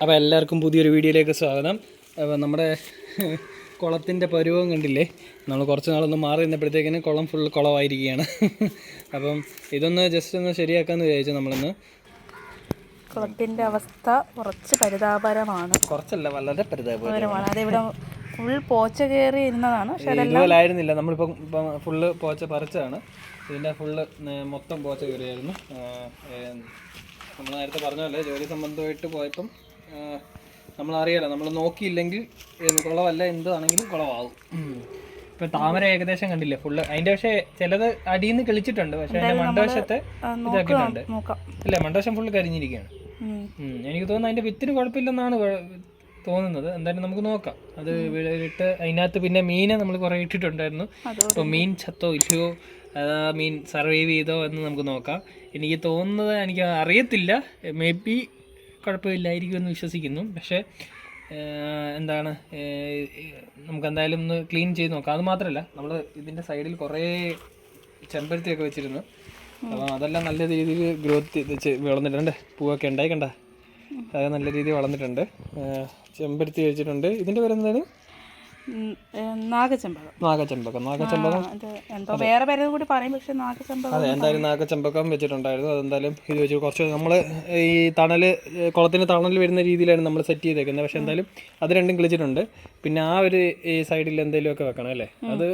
അപ്പോൾ എല്ലാവർക്കും പുതിയൊരു വീഡിയോയിലേക്ക് സ്വാഗതം. അപ്പോൾ നമ്മുടെ കുളത്തിന്റെ പരുവം കണ്ടില്ലേ? നമ്മൾ കുറച്ച് നാളൊന്ന് മാറി നിന്നപ്പോഴത്തേക്കിന് കുളം ഫുൾ കുളമായിരിക്കുകയാണ് അപ്പം ഇതൊന്ന് ജസ്റ്റ് ഒന്ന് ശരിയാക്കാമെന്ന് വിചാരിച്ചു നമ്മളിന്ന്. കുളത്തിന്റെ അവസ്ഥ കുറച്ച് പരിതാപകരമാണ്. കുറച്ചല്ല വളരെ പരിതാപകരമാണ്. അതിവിടെ ഫുൾ പോച്ച കയറി ഇരുന്നതാണ്. ഇതുപോലായിരുന്നില്ല ഇതുപോലെ ആയിരുന്നില്ല നമ്മളിപ്പം ഇപ്പം ഫുള്ള് പോച്ച പറിച്ചതാണ്. ഇതിന്റെ ഫുള്ള് മൊത്തം പോച്ച കയറിയായിരുന്നു. നമ്മൾ നേരത്തെ പറഞ്ഞ പോലെ ജോലി സംബന്ധമായിട്ട് പോയപ്പം നമ്മൾ അറിയാലോ നമ്മൾ നോക്കിയില്ലെങ്കിൽ കുളവല്ല കുളമല്ല എന്താണെങ്കിലും കുളമാവും ഇപ്പൊ താമര ഏകദേശം കണ്ടില്ലേ ഫുള്ള് അതിന്റെ പക്ഷേ ചിലത് അടിയിൽ നിന്ന് കിളിച്ചിട്ടുണ്ട് പക്ഷേ അതിന്റെ മണ്ടവശത്തെ ഇതാക്കിയിട്ടുണ്ട് അല്ല മണ്ടവശം ഫുള്ള് കരിഞ്ഞിരിക്കുകയാണ്. എനിക്ക് തോന്നുന്നു അതിന്റെ വിത്തിന് കുഴപ്പമില്ലെന്നാണ് തോന്നുന്നത്. എന്തായാലും നമുക്ക് നോക്കാം. അത് ഇട്ട് അതിനകത്ത് പിന്നെ മീനെ നമ്മൾ കുറെ ഇട്ടിട്ടുണ്ടായിരുന്നു. അപ്പോൾ മീൻ ചത്തോ ഇല്ലയോ മീൻ സർവൈവ് ചെയ്തോ എന്ന് നമുക്ക് നോക്കാം. എനിക്ക് തോന്നുന്നത് എനിക്ക് അറിയത്തില്ല. മേ ബി കുഴപ്പമില്ലായിരിക്കും എന്ന് വിശ്വസിക്കുന്നു. പക്ഷേ എന്താണ് നമുക്ക് എന്തായാലും ഒന്ന് ക്ലീൻ ചെയ്ത് നോക്കാം. അത് മാത്രമല്ല നമ്മൾ ഇതിന്റെ സൈഡിൽ കുറേ ചെമ്പരത്തിയൊക്കെ വെച്ചിരുന്നു. അപ്പോൾ അതെല്ലാം നല്ല രീതിയിൽ ഗ്രോത്ത് വളർന്നിട്ടുണ്ട്. പൂവൊക്കെ ഉണ്ടായി കണ്ട? അത് നല്ല രീതിയിൽ വളർന്നിട്ടുണ്ട്. ചെമ്പരത്തി വെച്ചിട്ടുണ്ട്. ഇതിന്റെ പേര് നാഗചമ്പകം. നാഗചെമ്പകം അത് എന്തോ വേറെ പേര് കൂടി പറയും പക്ഷെ നാഗചമ്പകം അതെ എന്തായാലും നാഗചമ്പകം വെച്ചിട്ടുണ്ടായിരുന്നു. അതെന്തായാലും ഇത് വെച്ച് കുറച്ച് നമ്മൾ ഈ തണൽ കുളത്തിന് തണൽ വരുന്ന രീതിയിലാണ് നമ്മൾ സെറ്റ് ചെയ്തേക്കുന്നത്. പക്ഷെ എന്തായാലും അത് രണ്ടും കിളിച്ചിട്ടുണ്ട്. പിന്നെ ആ ഒരു ഈ സൈഡിൽ എന്തെങ്കിലും ഒക്കെ വെക്കണം അല്ലേ? അത്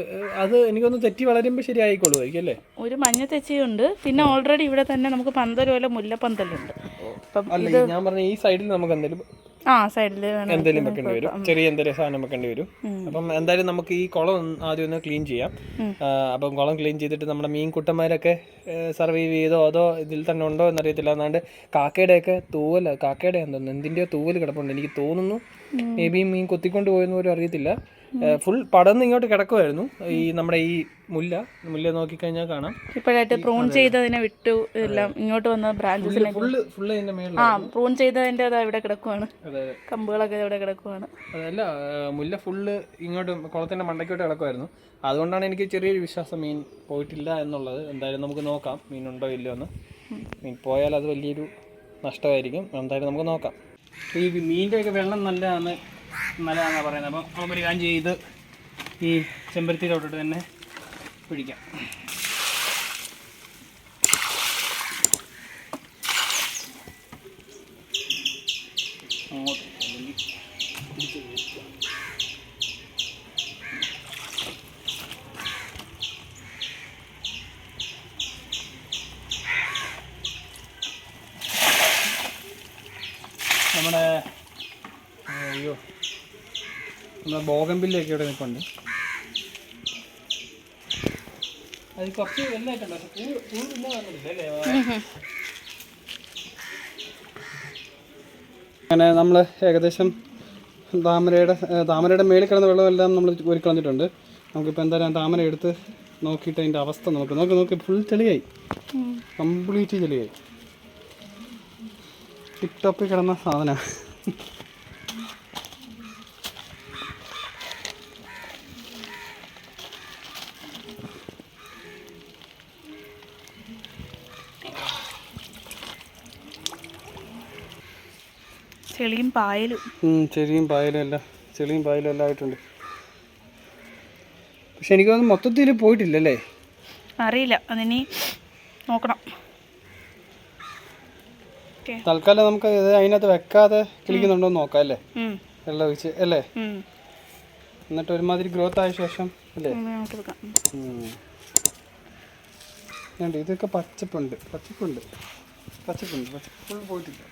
അത് എനിക്കൊന്ന് തെറ്റി വളരുമ്പോൾ ശരിയായിക്കോളുമായിരിക്കും അല്ലേ? ഒരു മഞ്ഞ തെച്ചിയുണ്ട്. പിന്നെ ഓൾറെഡി ഇവിടെ തന്നെ നമുക്ക് പന്തൽ പോലെ മുല്ലപ്പന്തലുണ്ട്. അപ്പം അല്ല ഞാൻ പറഞ്ഞ ഈ സൈഡിൽ നമുക്ക് എന്തെങ്കിലും ആ സൈഡിൽ എന്തെങ്കിലും വെക്കേണ്ടി വരും. ചെറിയ എന്തെങ്കിലും സാധനം വെക്കേണ്ടി വരും. അപ്പം എന്തായാലും നമുക്ക് ഈ കുളം ആദ്യം ഒന്ന് ക്ലീൻ ചെയ്യാം. അപ്പം കുളം ക്ലീൻ ചെയ്തിട്ട് നമ്മുടെ മീൻ കുട്ടന്മാരൊക്കെ സർവൈവ് ചെയ്തോ അതോ ഇതിൽ തന്നെ ഉണ്ടോ എന്നറിയത്തില്ല. എന്നാണ്ട് കാക്കയുടെയൊക്കെ തൂവൽ കാക്കയുടെ എന്തോന്നു എന്തിന്റെയോ തൂവൽ കിടപ്പുണ്ട്. എനിക്ക് തോന്നുന്നു മേ ബി മീൻ കൊത്തിക്കൊണ്ട് പോയെന്ന് പോലും അറിയത്തില്ല. ഫുൾ പടന്ന് ഇങ്ങോട്ട് കിടക്കുമായിരുന്നു ഈ നമ്മുടെ ഈ മുല്ല മുല്ല നോക്കി കഴിഞ്ഞാൽ കാണാം. ഇപ്പോഴായിട്ട് പ്രൂൺ ചെയ്തതിനെ വിട്ടു എല്ലാം ഇങ്ങോട്ട് വന്ന ബ്രാഞ്ചസിനെ മേളിൽ ആ പ്രൂൺ ചെയ്തതിന്റെ അത് ഇവിടെ കിടക്കുവാണ്. അതെ കമ്പുകളൊക്കെ ഇവിടെ കിടക്കുവാണ്. അതല്ല മുല്ല ഫുള്ള് ഇങ്ങോട്ട് കുളത്തിന്റെ മണ്ടയ്ക്കോട്ട് കിടക്കുമായിരുന്നു അതുകൊണ്ടാണ് എനിക്ക് ചെറിയൊരു വിശ്വാസം മീൻ പോയിട്ടില്ല എന്നുള്ളത്. എന്തായാലും നമുക്ക് നോക്കാം മീനുണ്ടോ ഇല്ലയോ എന്ന്. മീൻ പോയാൽ അത് വലിയൊരു നഷ്ടമായിരിക്കും. എന്തായാലും നമുക്ക് നോക്കാം. ഈ മീന്റെ ഒക്കെ വെള്ളം നല്ലതാണ് നല്ലതാണെന്നാണ് പറയുന്നത്. അപ്പം നമുക്കൊരു കാര്യം ചെയ്ത് ഈ ചെമ്പരത്തിയിലോട്ടിട്ട് തന്നെ പിടിക്കാം. നമ്മുടെ അയ്യോ. നമ്മുടെ ബോഗംബില്ലൊക്കെ ഇവിടെ നിൽപ്പുണ്ട്. അത് കുറച്ച് വലുതായിട്ടുണ്ട്? പൂ പൂ അങ്ങനെ നമ്മൾ ഏകദേശം താമരയുടെ താമരയുടെ മേളിൽ കിടന്ന വെള്ളമെല്ലാം നമ്മൾ ഒരുക്കളഞ്ഞിട്ടുണ്ട് നമുക്കിപ്പോൾ എന്തായാലും താമര എടുത്ത് നോക്കിയിട്ട് അതിന്റെ അവസ്ഥ നോക്ക് നോക്ക് നോക്ക് ഫുൾ ചെളിയായി കംപ്ലീറ്റ് ചെളിയായി ടിപ്പ് ടോപ്പിൽ കിടന്ന സാധനം. ചെളിയും പായലും. ചെളിയും പായലും എല്ലാം ചെളിയും പായലും എല്ലാം ആയിട്ടുണ്ട്. പക്ഷെ എനിക്ക് തോന്നുന്നു മൊത്തത്തിൽ പോയിട്ടില്ലല്ലേ? അറിയില്ല അതിനി നോക്കണം. തൽക്കാലം നമുക്ക് ഇത് അതിനകത്ത് വെക്കാതെ കിളിക്കുന്നുണ്ടോ നോക്കാം അല്ലേ? വെള്ളം ഒഴിച്ച് അല്ലേ? എന്നിട്ട് ഒരുമാതിരി ഗ്രോത്ത് ആയ ശേഷം അല്ലേ? ഇതൊക്കെ പച്ചപ്പുണ്ട് പച്ചപ്പുണ്ട്. പച്ചപ്പുണ്ട് പച്ചപ്പ് പോയിട്ടില്ല.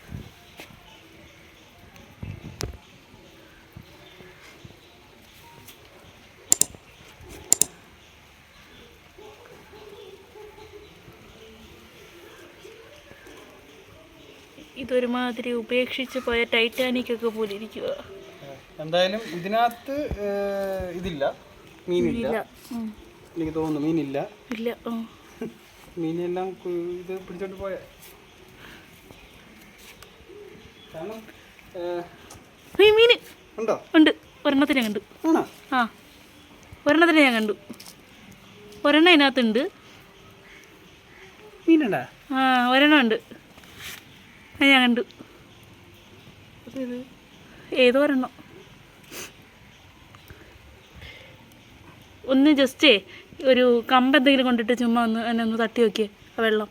ഇതൊരുമാതിരി ഉപേക്ഷിച്ച് പോയ ടൈറ്റാനിക് ഒക്കെ പോലെ ഇരിക്കുക എന്തായാലും ഇതിനകത്ത് ഇതില്ല. മീനില്ല. എനിക്ക് തോന്നുന്നു മീനില്ല. ഇല്ല. മീനെല്ലാം ഇത് പിടിച്ചോണ്ട് പോയ. കാരണം ഉണ്ടോ? ഉണ്ട്. ഒരെണ്ണത്തിനെ കണ്ടു. ആ. ഒരെണ്ണത്തിനെ ഞാൻ കണ്ടു. ഒരെണ്ണം ഇതിനകത്തുണ്ട്. മീനുണ്ടാ? ആ ഒരെണ്ണം ഉണ്ട്. ഞാൻ കണ്ടു. ഏതോ? ഒരെണ്ണം. ഒന്ന് ജസ്റ്റേ ഒരു കമ്പ് എന്തെങ്കിലും കൊണ്ടിട്ട് ചുമ്മാ ഒന്ന് എന്നെ ഒന്ന് തട്ടി നോക്കിയേ ആ വെള്ളം.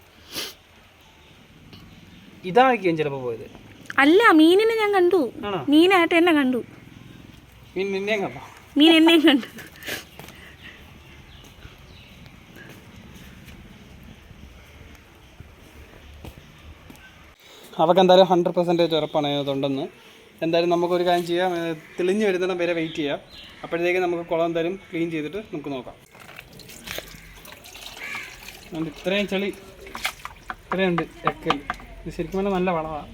ഇതായിരിക്കും ചിലപ്പോ പോയത്. അല്ല മീനിനെ ഞാൻ കണ്ടു. മീനായിട്ട് എന്നെ കണ്ടു. മീൻ നിന്നെയും കണ്ടോ? മീൻ എന്നെയും കണ്ടു. അവർക്ക് എന്തായാലും ഹൺഡ്രഡ് പെർസെന്റേജ് ഉറപ്പാണ് അതിനകത്തുണ്ടെന്ന് എന്തായാലും നമുക്കൊരു കാര്യം ചെയ്യാം. തെളിഞ്ഞ് വരുന്നിടം വരെ വെയിറ്റ് ചെയ്യാം. അപ്പോഴത്തേക്ക് നമുക്ക് കുളം എന്തായാലും ക്ലീൻ ചെയ്തിട്ട് നമുക്ക് നോക്കാം. ഇത്രയും ചെളി ഇത്രയുണ്ട് എക്കൽ. ഇത് ശരിക്കും പറഞ്ഞാൽ നല്ല വളമാണ്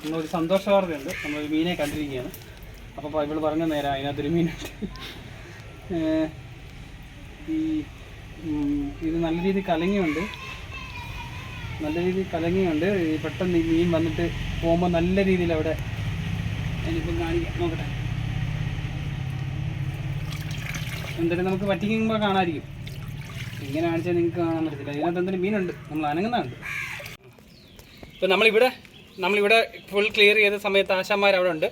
നമ്മളൊരു സന്തോഷ വാർത്തയുണ്ട് നമ്മളൊരു മീനെ കണ്ടിരിക്കുകയാണ്. അപ്പോൾ ഇവൾ പറഞ്ഞ നേരം അതിനകത്തൊരു മീനുണ്ട്. ഈ ഇത് നല്ല രീതിയിൽ കലങ്ങിയുണ്ട്. നല്ല രീതിയിൽ കലങ്ങിയുണ്ട്. ഈ പെട്ടെന്ന് ഈ മീൻ വന്നിട്ട് പോകുമ്പോൾ നല്ല രീതിയിൽ അവിടെ ഞാനിപ്പം കാണിക്കാം. നോക്കട്ടെ. എന്തായാലും നമുക്ക് പറ്റിക്കുമ്പോൾ കാണാമായിരിക്കും. ഇങ്ങനെ കാണിച്ചാൽ നിങ്ങൾക്ക് കാണാൻ പറ്റത്തില്ല. ഇതിനകത്ത് എന്തെങ്കിലും മീനുണ്ട്. നമ്മൾ അനങ്ങുന്നുണ്ട് ഇപ്പം നമ്മളിവിടെ നമ്മളിവിടെ ഫുൾ ക്ലിയർ ചെയ്ത സമയത്ത് ആശാന്മാർ അവിടെ ഉണ്ട്.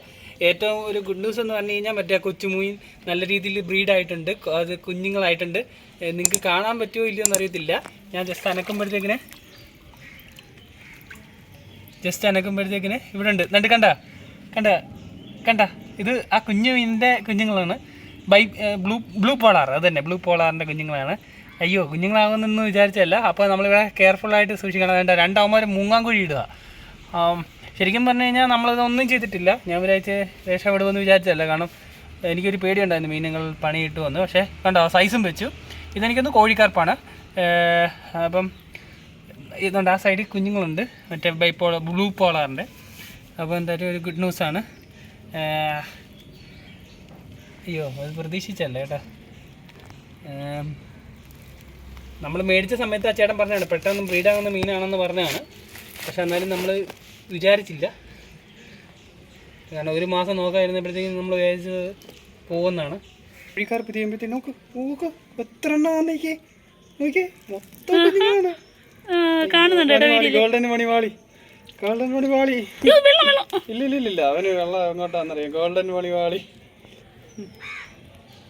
ഏറ്റവും ഒരു ഗുഡ് ന്യൂസ് എന്ന് പറഞ്ഞു കഴിഞ്ഞാൽ മറ്റേ കൊച്ചുമീൻ നല്ല രീതിയിൽ ബ്രീഡായിട്ടുണ്ട് അത് കുഞ്ഞുങ്ങളായിട്ടുണ്ട്. നിങ്ങൾക്ക് കാണാൻ പറ്റുമോ ഇല്ലയോ എന്നറിയത്തില്ല ഞാൻ ജസ്റ്റ് അനക്കുമ്പോഴത്തേക്കിന് ജസ്റ്റ് അനക്കുമ്പോഴത്തേക്കിന് ഇവിടെ ഉണ്ട്. എന്നിട്ട് കണ്ട? കണ്ട? കണ്ട? ഇത് ആ കുഞ്ഞു മീനിന്റെ കുഞ്ഞുങ്ങളാണ്. By blue blue polar. അത് തന്നെ ബ്ലൂ പോളാറിന്റെ കുഞ്ഞുങ്ങളാണ്. അയ്യോ കുഞ്ഞുങ്ങളാകുന്നെന്ന് വിചാരിച്ചല്ല അപ്പോൾ നമ്മളിവിടെ കെയർഫുള്ളായിട്ട് സൂക്ഷിക്കണം. വേണ്ട രണ്ടാവുമ്പോൾ മൂങ്ങാങ്കുഴി ഇടുക. ശരിക്കും പറഞ്ഞു കഴിഞ്ഞാൽ നമ്മളിത് ഒന്നും ചെയ്തിട്ടില്ല. ഞാൻ വിചാരിച്ച് രക്ഷപ്പെടുമെന്ന് വിചാരിച്ചല്ല കാരണം എനിക്കൊരു പേടിയുണ്ടായിരുന്നു മീനുകൾ പണിയിട്ട് വന്ന്. പക്ഷേ കണ്ടോ സൈസും വെച്ചു. ഇതെനിക്കൊന്ന് കോഴിക്കാർപ്പാണ്. അപ്പം ഇതുണ്ട് ആ സൈഡിൽ കുഞ്ഞുങ്ങളുണ്ട്. മറ്റേ ബൈപ്പോള ബ്ലൂ പോളാറിന്റെ അപ്പോൾ എന്തായാലും ഒരു ഗുഡ് ന്യൂസ് ആണ്. അയ്യോ അത് പ്രതീക്ഷിച്ചല്ല കേട്ടോ. നമ്മൾ മേടിച്ച സമയത്ത് ആ ചേട്ടൻ പറഞ്ഞാണ് പെട്ടെന്ന് ബ്രീഡാകുന്ന മീനാണെന്ന് പറഞ്ഞതാണ്. പക്ഷെ എന്നാലും നമ്മൾ വിചാരിച്ചില്ല. കാരണം ഒരു മാസം നോക്കാതിരുന്നപ്പോഴത്തേക്കും നമ്മൾ വിചാരിച്ച് പോകുന്നതാണ്. വഴിക്കാർ പുതിയ നോക്ക് നോക്ക് എത്ര എണ്ണ നോക്കിയേ നോക്കിയേ മൊത്തം കാണുന്നുണ്ട് കേട്ടോ മണിവാളി, ഗോൾഡൻ മണിവാളി ഗോൾഡൻ മണിവാളി ഇല്ല ഇല്ല ഇല്ല അവന് വെള്ളം എങ്ങോട്ടാന്നറിയാം ഗോൾഡൻ മണിവാളി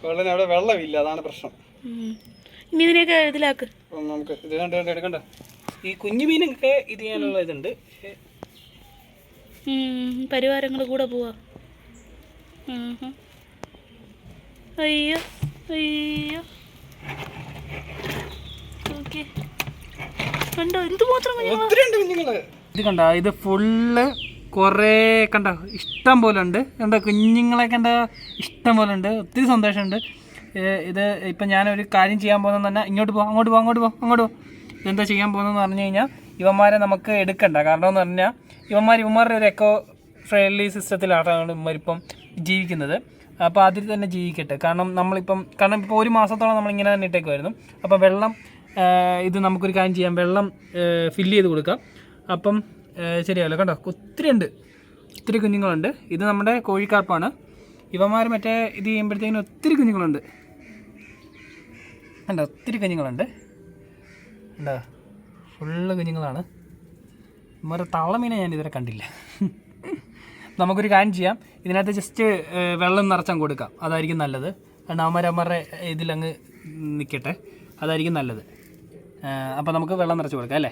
ഗോൾഡൻ അവിടെ വെള്ളമില്ല അതാണ് പ്രശ്നം. ഇനി ഇതിനെയൊക്കെ ഇതിലാക്ക്. നമുക്ക് ഇത് കണ്ട് കണ്ട് എടുക്കണ്ട ഈ കുഞ്ഞു മീനൊക്കെ ഇത് ചെയ്യാനുള്ള ഇതുണ്ട്. പരിവാരങ്ങൾ കൂടെ പോവാ. അയ്യോ അയ്യോ. ഓക്കെ. കണ്ടോ? എന്തുമാത്രം കുഞ്ഞുങ്ങൾ? ഇത് കണ്ട? ഇത് ഫുള്ള് കൊറേ കണ്ട? ഇഷ്ടം പോലെ ഉണ്ട്. കണ്ട? കുഞ്ഞുങ്ങളെ കണ്ട? ഇഷ്ടം പോലെ ഉണ്ട്. ഒത്തിരി സന്തോഷമുണ്ട്. ഇത് ഇപ്പം ഞാനൊരു കാര്യം ചെയ്യാൻ പോകുന്നത് തന്നെ ഇങ്ങോട്ട് പോകാം അങ്ങോട്ട് പോകാം അങ്ങോട്ട് പോകാം അങ്ങോട്ട് പോകാം ഇതെന്താ ചെയ്യാൻ പോകുന്നതെന്ന് പറഞ്ഞു കഴിഞ്ഞാൽ ഇവന്മാരെ നമുക്ക് എടുക്കണ്ട. കാരണം എന്ന് പറഞ്ഞാൽ ഇവന്മാർ ഇവന്മാരുടെ ഒരു എക്കോ ഫ്രണ്ട്ലി സിസ്റ്റത്തിലാണ് ഇവന്മാരിപ്പം ജീവിക്കുന്നത്. അപ്പോൾ അതിൽ തന്നെ ജീവിക്കട്ടെ. കാരണം നമ്മളിപ്പം കാരണം ഇപ്പോൾ ഒരു മാസത്തോളം നമ്മളിങ്ങനെ തന്നെ ഇട്ടേക്കുമായിരുന്നു അപ്പോൾ വെള്ളം ഇത് നമുക്കൊരു കാര്യം ചെയ്യാം. വെള്ളം ഫില്ല് ചെയ്ത് കൊടുക്കാം. അപ്പം ശരിയാവില്ല. കണ്ടോ? ഒത്തിരി ഉണ്ട് ഒത്തിരി കുഞ്ഞുങ്ങളുണ്ട്. ഇത് നമ്മുടെ കോഴിക്കാർപ്പാണ്. ഇവന്മാർ മറ്റേ ഇത് ചെയ്യുമ്പോഴത്തേക്കിനും ഒത്തിരി കുഞ്ഞുങ്ങളുണ്ട്. കണ്ടോ? ഒത്തിരി കുഞ്ഞുങ്ങളുണ്ട്. കണ്ടോ? ഫുള്ള് കുഞ്ഞുങ്ങളാണ്. ഇവന്മാരുടെ തള്ളമീനെ ഞാൻ ഇതുവരെ കണ്ടില്ല. നമുക്കൊരു കാര്യം ചെയ്യാം. ഇതിനകത്ത് ജസ്റ്റ് വെള്ളം നിറച്ചാൽ കൊടുക്കാം. അതായിരിക്കും നല്ലത്. കാരണം അവന്മാർ അവന്മാരുടെ ഇതിലങ്ങ് നിൽക്കട്ടെ അതായിരിക്കും നല്ലത്. അപ്പോൾ നമുക്ക് വെള്ളം നിറച്ച് കൊടുക്കാം അല്ലേ?